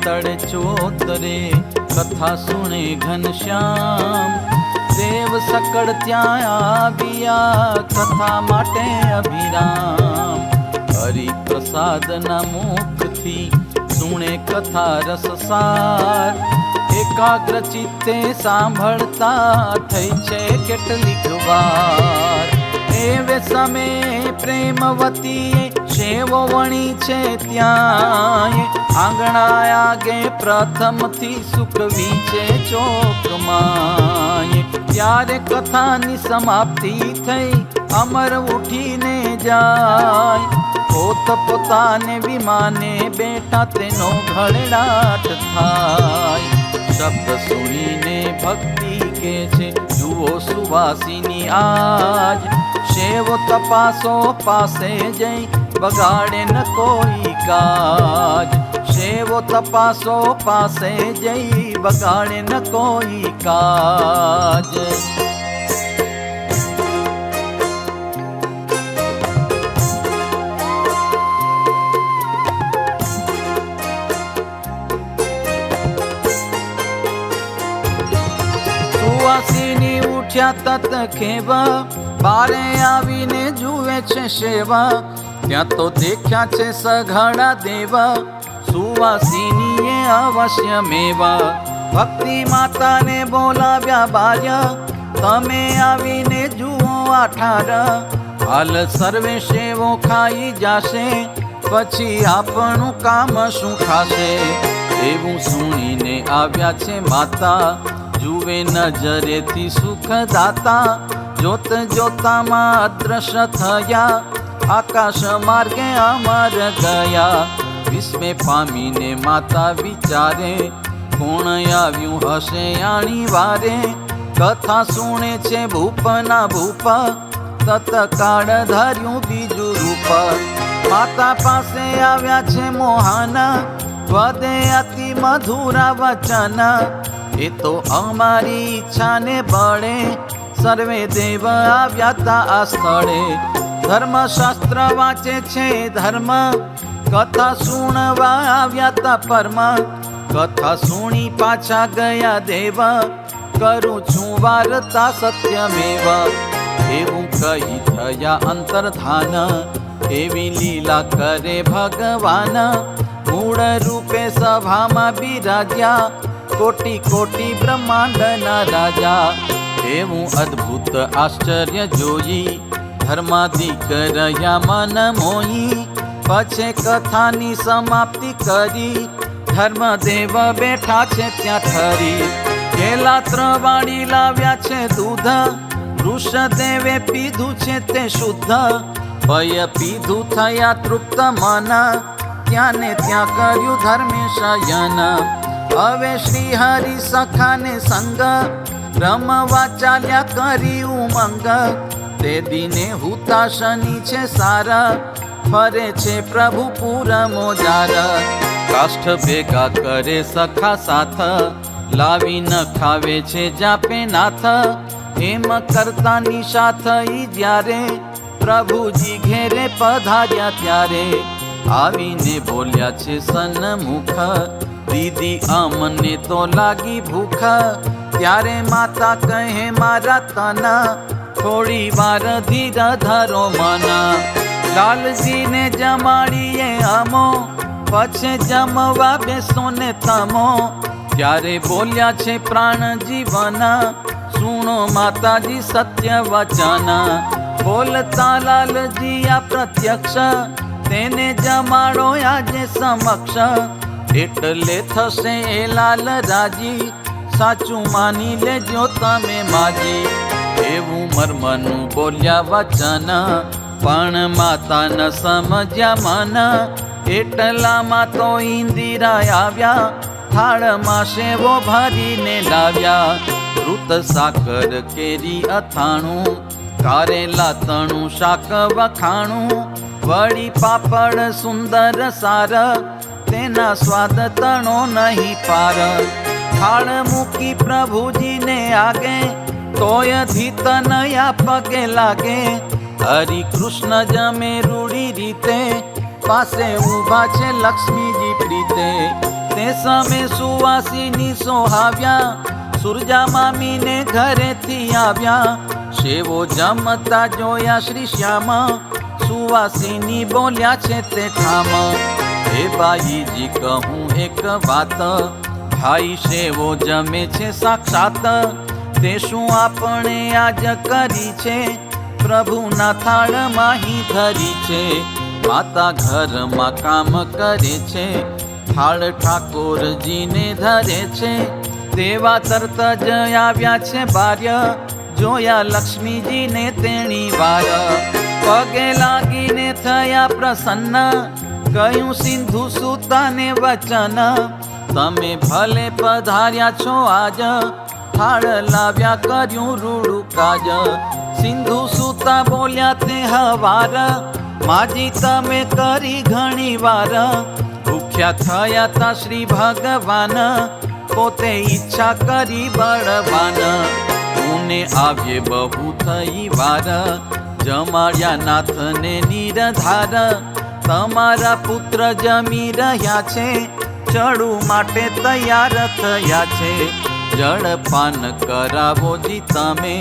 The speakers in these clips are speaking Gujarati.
ચોતરે કથા સુણે ઘનશ્યામ દેવ સકળ ત્યાં આવ્યા કથા માટે અભિરામ. હરિ પ્રસાદના મુખથી સુણે કથા રસસાર. એકાગ્ર ચિત્તે સાંભળતા થઈ છે કેટલીક વાર. એવે સમે પ્રેમવતી શેવો વણી છે ત્યાં આંગણા આગે પ્રથમથી સુકવી છે ચોકમાં ત્યારે કથાની સમાપ્તિ થઈ, અમર ઉઠીને જાય. પોત પોતાને વિમાને બેઠા તેનો ઘડડાટ થાય. શબ્દ સુણીને ભક્તિ કે છે, જુઓ સુવાસીની આજ. શેવો તપાસો પાસે જઈ બગાડે ન કોઈ કાજ. શેવો તપાસો પાસે જઈ બગાડે ન કોઈ કાજ. ઉઠ્યા તત ખેવા બારે આવીને જુએ છે સેવા. ત્યાં તો દેખ્યા છે સઘળા દેવા. સુવાસીની એ અવશ્ય મેવા. ભક્તિ માતાને બોલાવ્યા બાર્ય તમે આવીને જુઓ આઠાર. હાલ સર્વે સેવો ખાઈ જાશે. પછી આપણું કામ શું થાશે એવું સુણીને આવ્યા છે માતા. જુએ નજરેથી સુખ દાતા જોત જોતામાં અદ્રશ્ય થયા આકાશ માર્ગે અમર ગયા. વિશ્વે પામીને માતા વિચારે, કોણ આવ્યું હશે આણી વારે? કથા સુણે છે ભૂપના ભૂપ તત કાળ ધર્યું બીજું રૂપ. માતા પાસે આવ્યા છે મોહાના, વદે અતિ મધુરા વચન. એ તો અમારી ઈચ્છાને બળે સર્વે દેવ આવ્યા આ સ્થળે. ધર્મશાસ્ત્ર વાંચે છે ધર્મ. કથા સુણવા આવ્યા તા પરમ. કથા સુણી પાછા ગયા દેવ. કરું છું વાર્તા સત્યમેવ એવું કહી થયા અંતર્ધાન. એવી લીલા કરે ભગવાન. મૂળ રૂપે સભામાં બિરાજ્યા. કોટી કોટી બ્રહ્માંડના રાજા. એવું અદ્ભુત આશ્ચર્ય જોઈ ધર્માધિક રહ્યા મન મોહી. પછે કથાની સમાપ્તિ કરી. ધર્મદેવ બેઠા છે ત્યાં ઠરી કેલા ત્રવાડી લાવ્યા છે દૂધ. વૃષદેવે પીધું છે તે શુદ્ધ. ભય પીધું થયા તૃપ્ત મન. ત્યાં ને ત્યાં કર્યું ધર્મે શયન હવે શ્રી હરિ સખાને સંગ રમવા ચાલ્યા કરી ઉમંગ તે દિને હુતાશની છે સારા, ફરે છે પ્રભુ પૂર મોજાર. કાષ્ઠ ભેગા કરે સખા સાથ, લાવી ન ખાવે છે જાપે નાથ. એમ કરતા નિશાથ ઈ જ્યારે પ્રભુજી ઘેરે પધાર્યા ત્યારે. આવીને બોલ્યા છે સન્મુખ દીદી અમને તો લાગી ભૂખ. ત્યારે માતા કહે, મારા તના, થોડી વાર ધીરા ધરો મના. લાલજીને જમાડીએ અમો પછી જમવા બેસો ને તમો. ત્યારે બોલ્યા છે, પ્રાણ જીવના, સુણો માતાજી સત્ય વચના. બોલતા લાલજી આ પ્રત્યક્ષ, તેને જમાડો આજે સમક્ષ. એટલે થશે લાલ રાજી. સાચું માની લેજો તમે માજી. એવું મર્મનું બોલ્યા વચન, પણ માતા ન સમજ્યા મન. એટલામાં તો ઇન્દિરા આવ્યા, થાળમાં સેવો ભરીને લાવ્યા. ઋત સાકર કેરી અથાણું કારેલા તણું શાક વખાણું. વળી પાપડ સુંદર સાર તેના સ્વાદ તણો નહીં પાર. થાળ મૂકી પ્રભુજીને આગે, તોય ધીતનયા પગે લાગે. હરિ કૃષ્ણ જમે રૂડી રીતે, પાસે ઊભા છે લક્ષ્મીજી પ્રીતે. તે સમે સુવાસીની સોહાવ્યા, સુરજા મામીને ઘરેથી આવ્યા. શેવો જમતા જોયા શ્રી શ્યામ, સુવાસીની બોલ્યા છે તે ઠામ. હે બાઈજી, કહું એક વાત. ભાઈ શેવો જમે છે સાક્ષાત. તે શું આપણે આજ કરી છે? પ્રભુના થાળ માહી ધરી છે. માતા ઘરમાં કામ કરે છે. થાળ ઠાકોરજીને ધરે છે. તેવા તરત જ આવ્યા છે બાર્ય. જોયા લક્ષ્મીજીને તેણી વાર. પગે લાગીને થયા પ્રસન્ન. કહ્યું સિંધુ સુતાને વચન. તમે ભલે પધાર્યા છો આજ થાળ લાવ્યા કર્યું રૂડું કાજ. સિંધુ સુતા બોલ્યા તે હવાર, માજી તમે કરી ઘણી વાર. ભૂખ્યા થયા તા શ્રી ભગવાન, પોતે ઈચ્છા કરી બળવાન. તુને આવ્યે બહુ થઈ વાર, જમાડ્યા નાથને નિરધાર. તમારા પુત્ર જમી રહ્યા છે, ચડું માટે તૈયાર થયા છે. જળપાન કરાવો જી તમે,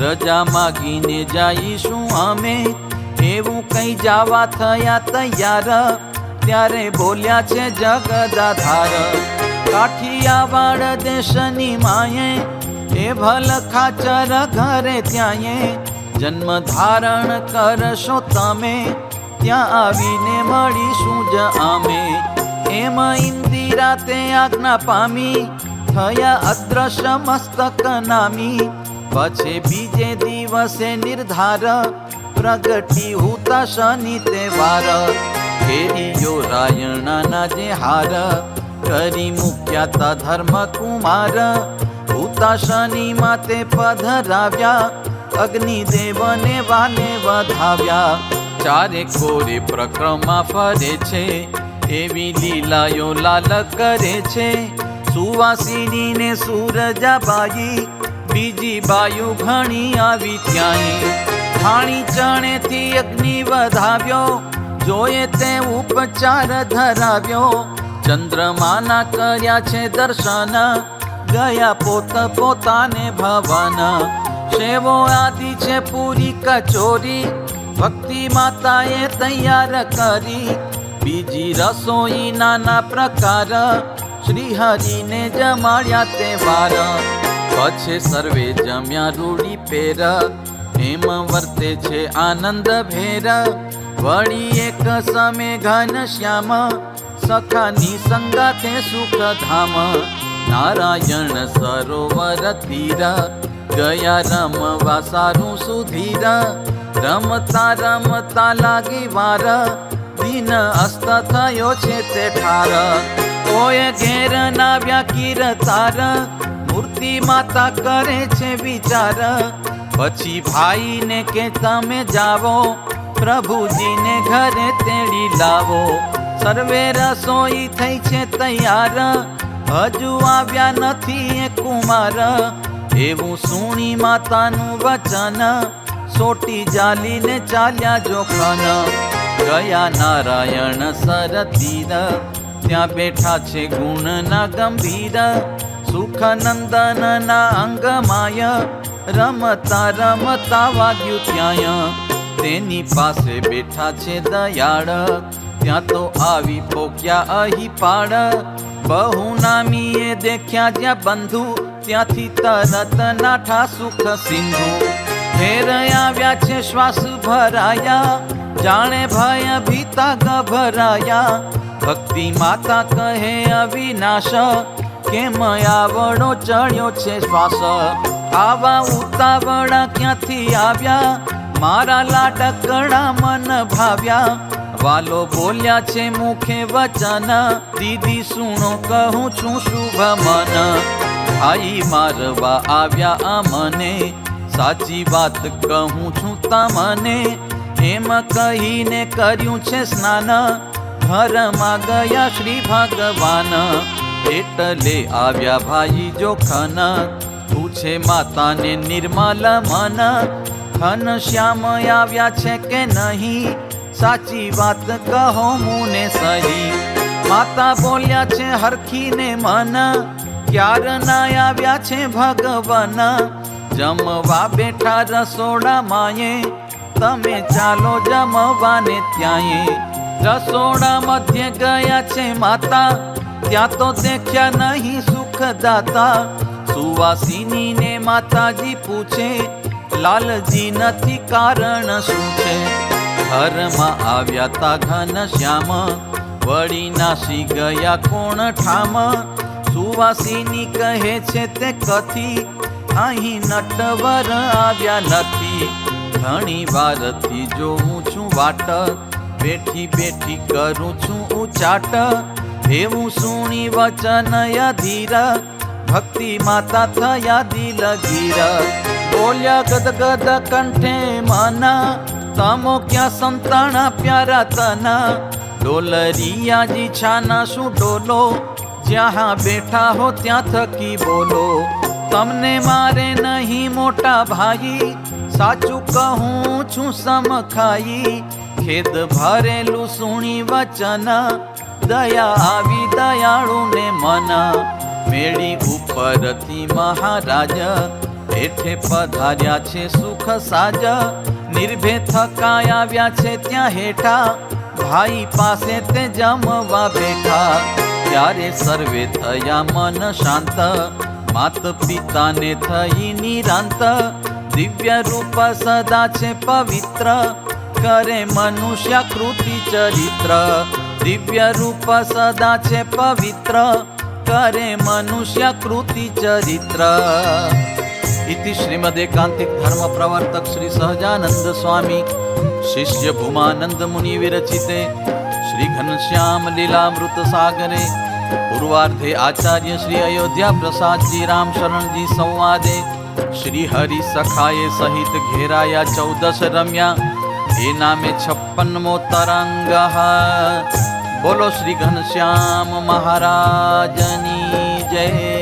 રજા માગીને જઈશું અમે. એવું કઈ જવા થયા તૈયાર, ત્યારે બોલ્યા છે જગદાધાર. કાઠિયાવાડ દેશની માએ, એ ભલ ખાચર ઘરે ત્યાંએ. જન્મ ધારણ કરશો તમે ત્યાં આવીને મળીશું જ અમે. એમાં ઇન્દિરા તે આજ્ઞા પામી, થયા અદ્રશ્ય મસ્તક નામી. પછી બીજે દિવસે નિર્ધાર, પ્રગટી હુતા શનિ તહેવાર ફેરીયો રાયણાના જે હાર, કરી મૂક્યા તા ધર્મ કુમાર હુતા શનિ માતે પધરાવ્યા અગ્નિ દેવને વાને વધાવ્યા. ચારે કોરે પ્રક્રમા ફરે છે, એવી લીલાયો લાલ કરે છે. સુવાસિની ને સૂરજાબાઈ, બીજી બાયુ ઘણી આવી ત્યાંય. ખાણી ચણેથી અગ્નિ વધાવ્યો, જોયે તે ઉપચાર ધરાવ્યો. ચંદ્રમાના કર્યા છે દર્શન, ગયા પોત પોતાને ભવન. સેવો આદિ છે પૂરી કચોરી ભક્તિ માતાએ તૈયાર કરી. બીજી રસોઈ નાના પ્રકાર શ્રી હરિને જમાડ્યા તે વાર પછી સર્વે જમ્યા રૂડી પેર એમ વર્તે છે આનંદ ભેર. વળી એક સમે ઘન શ્યામ, સખાની સંગાથે સુખ ધામ નારાયણ સરોવર તીર, ગયા રમવા સારું સુધીર. રમતા રમતા લાગી વાર. દિન અસ્ત થયો છે તે ઠાર. કોઈ ઘેર નાવ્યા કીર તાર મૂર્તિ માતા કરે છે વિચાર. પછી ભાઈને કે તમે જાવો પ્રભુજીને ઘરે તેડી લાવો. સર્વે રસોઈ થઈ છે તૈયાર. હજુ આવ્યા નથી એ કુમાર. એવું સુણી માતાનું વચન. સોટી જાલીને ચાલ્યા જોખન ગયા નારાયણ સરતીર ત્યાં બેઠા છે ગુણના ગંભીર. સુખ નંદનના અંગમાય. રમતા રમતા વાગ્યું ત્યાંય. તેની પાસે બેઠા છે દયાળ. ત્યાં તો આવી પોક્યા અહીં પાડ બહુ નામીએ દેખ્યા જ્યાં બંધુ. ત્યાંથી તરત નાઠા સુખ સિંધુ. ફેર આવ્યા છે શ્વાસ ભરાયા, જાણે ભય ભીતા ગભરાયા ભક્તિ માતા કહે અવિનાશ, કેમ આવડો ચડ્યો છે શ્વાસ? આવા ઉતાવળા ક્યાંથી આવ્યા? મારા લાડકડા મન ભાવ્યા. વાલો બોલ્યા છે મુખે વચન, દીદી સુણો કહું છું શુભ મન. ભાઈ મારવા આવ્યા અમને મને સાચી વાત કહું છું તમને. એમ કહીને કર્યું છે સ્નાન. ઘરમાં ગયા શ્રી ભગવાન. એટલે આવ્યા ભાઈ જોખન. પૂછે માતાને નિર્મલ મન. ઘન શ્યામ આવ્યા છે કે નહીં? સાચી વાત કહો મુને સહી. માતા બોલ્યા છે હરખીને મન. ક્યાર ના આવ્યા છે ભગવાન? જમવા બેઠા રસોડા માયે તમે ચાલો જમવાને ત્યાંય રસોડા મધ્ય ગયા છે માતા. ત્યાં તો દેખ્યા નહીં સુખદાતા. સુવાસિની ને માતાજી પૂછે, લાલજી નથી કારણ શું છે? ઘરમાં આવ્યા તા ઘન શ્યામ. વળી નાસી ગયા કોણ ઠામ? સુવાસિની કહે છે તે કથી? અહીં નટવર આવ્યા નથી. ઘણી વારથી જોઉં છું વાટ. બેઠી બેઠી કરું છું ઉચાટ. એવું સુણી વચન અધીર ભક્તિ માતા થયા દિલ ગીર. બોલ્યા ગદગદ કંઠે મના. તમો ક્યાં સંતાણા પ્યારા તના. ડોલરિયાજી છાના શું ડોલો? જ્યાં બેઠા હો ત્યાં થકી બોલો. તમને મારે નહીં મોટા ભાઈ. સાચું કહું છું સમખાઈ. ખેદ ભરેલું સુણી વચન. દયા આવી દયાળુ ને મન. મેળી ઉપરથી મહારાજ. હેઠે પધાર્યા છે સુખ સાજ. નિર્ભે થકાય આવ્યા છે ત્યાં હેઠા. ભાઈ પાસે તે જમવા બેઠા. ત્યારે સર્વે થયા મન શાંત. માત પિતાને થઈ નિરાંત, દિવ્ય રૂપ સદા છે પવિત્ર. કરે મનુષ્ય કૃતિ ચરિત્ર, દિવ્ય રૂપ સદા છે પવિત્ર. કરે મનુષ્ય કૃતિ ચરિત્ર. ઇતિ શ્રીમદેકાંતિક ધર્મ પ્રવર્તક શ્રી સહજાનંદ સ્વામી. શિષ્ય ભૂમાનંદ મુનિ વિરચિતે. શ્રી ઘનશ્યામ લીલામૃત સાગરે. પૂર્વાર્ધે આચાર્ય શ્રી અયોધ્યા પ્રસાદજી રામ શરણજી સંવાદે શ્રી હરિ સખાએ સહિત ઘેરાયા ચૌદશ રમ્યા. એ નામે છપ્પનમો તરંગ બોલો શ્રી ઘનશ્યામ મહારાજની જય.